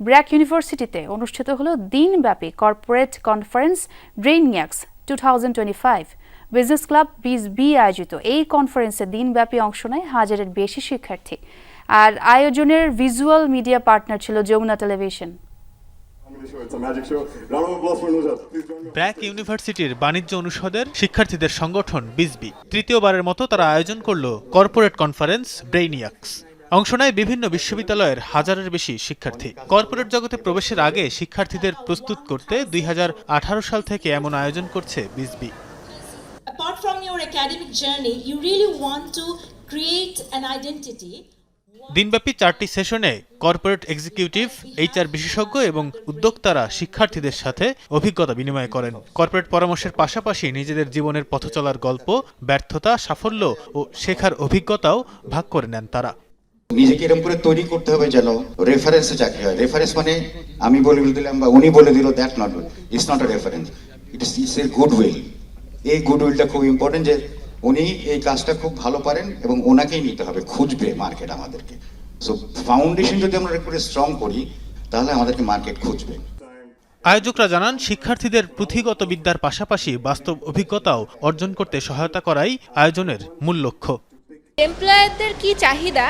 ব্র্যাক ইউনিভার্সিটিতে অনুষ্ঠিত হল দিনব্যাপী corporate conference Brainiacs two thousand twenty five. Business club biz B আয়োজিত এই কনফারেন্সে দিনব্যাপী অংশ নেয় হাজারের বেশি শিক্ষার্থী। আর আয়োজনের ভিজুয়াল মিডিয়া পার্টনার ছিল যমুনা টেলিভিশন. ব্র্যাক ইউনিভার্সিটির বাণিজ্য অনুষদের শিক্ষার্থীদের সংগঠন বিজবি তৃতীয়বারের মতো তারা আয়োজন করল কর্পোরেট কনফারেন্স ব্রেইনিয়াক্স অংশ নেয় বিভিন্ন বিশ্ববিদ্যালয়ের হাজারের বেশি শিক্ষার্থী। কর্পোরেট জগতে প্রবেশের আগে শিক্ষার্থীদের প্রস্তুত করতে দুই হাজার আঠারো সাল থেকে এমন আয়োজন করছে বিজবি apart from your academic journey, you really want to create an identity. দিনব্যাপী চারটি সেশনে কর্পোরেট এক্সিকিউটিভ এইচআর বিশেষজ্ঞ এবং উদ্যোক্তারা শিক্ষার্থীদের সাথে অভিজ্ঞতা বিনিময় করেন। কর্পোরেট পরামর্শের পাশাপাশি নিজেদের জীবনের পথচলার গল্প ব্যর্থতা সাফল্য ও শেখার অভিজ্ঞতাও ভাগ করে নেন তারা। নিজেকে এরকম করে তৈরি করতে হবে যেন রেফারেন্সে চাকরি হয়। রেফারেন্স মানে আমি বলে দিলাম বা উনি বলে দিল that not it's not a reference it is it's a good will এই গুড উইলটা খুব ইম্পর্টেন্ট যে উনি এই কাজটা খুব ভালো পারেন এবং ওনাকেই নিতে হবে খুঁজবে মার্কেট আমাদেরকে। সো ফাউন্ডেশন যদি আমরা একটু স্ট্রং করি তাহলে আমাদেরকে মার্কেট খুঁজবে। আয়োজকরা জানান শিক্ষার্থীদের পুঁথিগত বিদ্যার পাশাপাশি বাস্তব অভিজ্ঞতাও অর্জন করতে সহায়তা করাই আয়োজনের মূল লক্ষ্য। এমপ্লয়ারদের কি চাহিদা?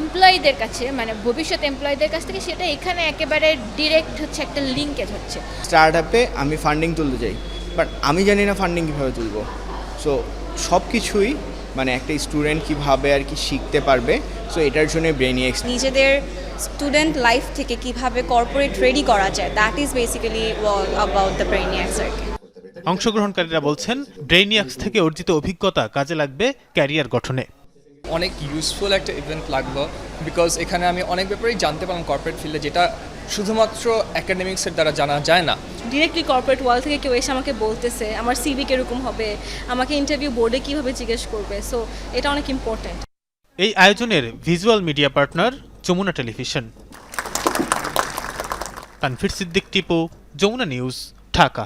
এমপ্লয়ীদের কাছে মানে ভবিষ্যৎ এমপ্লয়ীদের কাছ থেকে সেটা এখানে একেবারে ডিরেক্ট হচ্ছে একটা লিঙ্কেজ হচ্ছে স্টার্ট আপে আমি ফান্ডিং তুলতে চাই বাট আমি জানি না ফান্ডিং কীভাবে তুলবো। সো সব কিছুই মানে একটা স্টুডেন্ট কীভাবে আর কি শিখতে পারবে সো এটার জন্য ব্রেনিয়েক্স নিজেদের স্টুডেন্ট লাইফ থেকে কীভাবে কর্পোরেট রেডি করা যায় that is basically about the Brainiacs আর কি অংশগ্রহণকারীরা বলছেন ব্রেইনিয়াক্স থেকে অর্জিত অভিজ্ঞতা কাজে লাগবে ক্যারিয়ার গঠনে। অনেক ইউজফুল একটা ইভেন্ট লাগল বিকজ এখানে আমি অনেক ব্যাপারেই জানতে পারলাম কর্পোরেট ফিল্ডে যেটা শুধুমাত্র একাডেমিক্সের দ্বারা জানা যায় না। ডিরেক্টলি কর্পোরেট ওয়ার্ল্ড থেকে কেউ এসে আমাকে বলতেছে আমার সিভি কীরকম হবে? আমাকে ইন্টারভিউ বোর্ডে কীভাবে জিজ্ঞেস করবে? সো এটা অনেক ইম্পর্ট্যান্ট এই আয়োজনের visual media partner Jamuna television. Tanfir Siddique Tipu Jamuna news Dhaka.